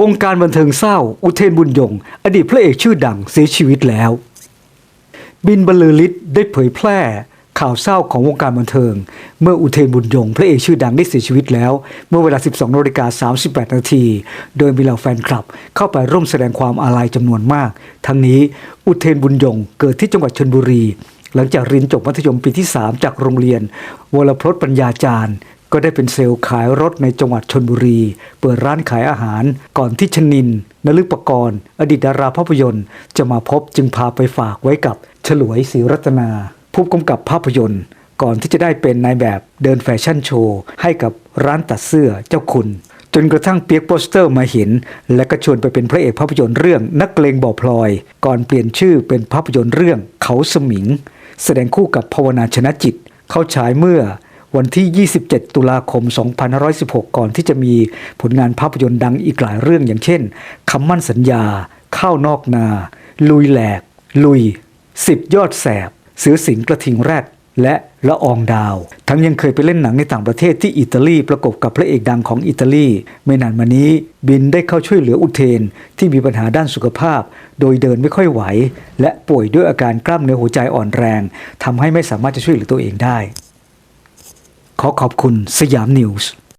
วงการบันเทิงเศร้า อุเทนบุญยง อดีตพระเอกชื่อดังเสียชีวิตแล้ว บินบรรลือฤทธิ์ได้เผยแพร่ข่าวเศร้าของวงการบันเทิง เมื่ออุเทนบุญยง พระเอกชื่อดังได้เสียชีวิตแล้ว เมื่อเวลา 12นาฬิกา38 นาที โดยมีเหล่าแฟนคลับ เข้าไปร่วมแสดงความอาลัยจำนวนมาก ทั้งนี้อุเทนบุญยงเกิดที่จังหวัดชลบุรี หลังจากเรียนจบมัธยมปีที่ 3 จากโรงเรียน วรพรสปัญญาจารย์ ก็ได้เป็นเซลล์ขายรถในจังหวัดชนบุรี เปิดร้านขายอาหาร ก่อนที่ชนินนลึกปกรณ์ อดีตดาราภาพยนตร์ จะมาพบจึงพาไปฝากไว้กับฉลวยศรีรัตนา ผู้กำกับภาพยนตร์ ก่อนที่จะได้เป็นนายแบบเดินแฟชั่นโชว์ ให้กับร้านตัดเสื้อเจ้าคุณ จนกระทั่งเปียกโปสเตอร์มาเห็น และก็ชวนไปเป็นพระเอกภาพยนตร์เรื่องนักเลงบ่อพลอย ก่อนเปลี่ยนชื่อเป็นภาพยนตร์เรื่องเขาสมิง แสดงคู่กับภาวนาชนะจิต เข้าฉายเมื่อ วันที่ 27 ตุลาคม 2516 ก่อนที่จะมีผลงานภาพยนตร์ดังอีกหลายเรื่องอย่างเช่นคำมั่นสัญญา ข้าวนอกนา ลุยแหลก ลุยสิบยอดแสบ เสือสิงกระทิงแรดและละอองดาว ทั้งยังเคยไปเล่นหนังในต่างประเทศที่อิตาลีประกบกับพระเอกดังของอิตาลี ไม่นานมานี้บินได้เข้าช่วยเหลืออุเทนที่มีปัญหาด้านสุขภาพ โดยเดินไม่ค่อยไหว และป่วยด้วยอาการกล้ามเนื้อหัวใจอ่อนแรงทำให้ไม่สามารถจะช่วยเหลือตัวเองได้ ขอขอบคุณสยามนิวส์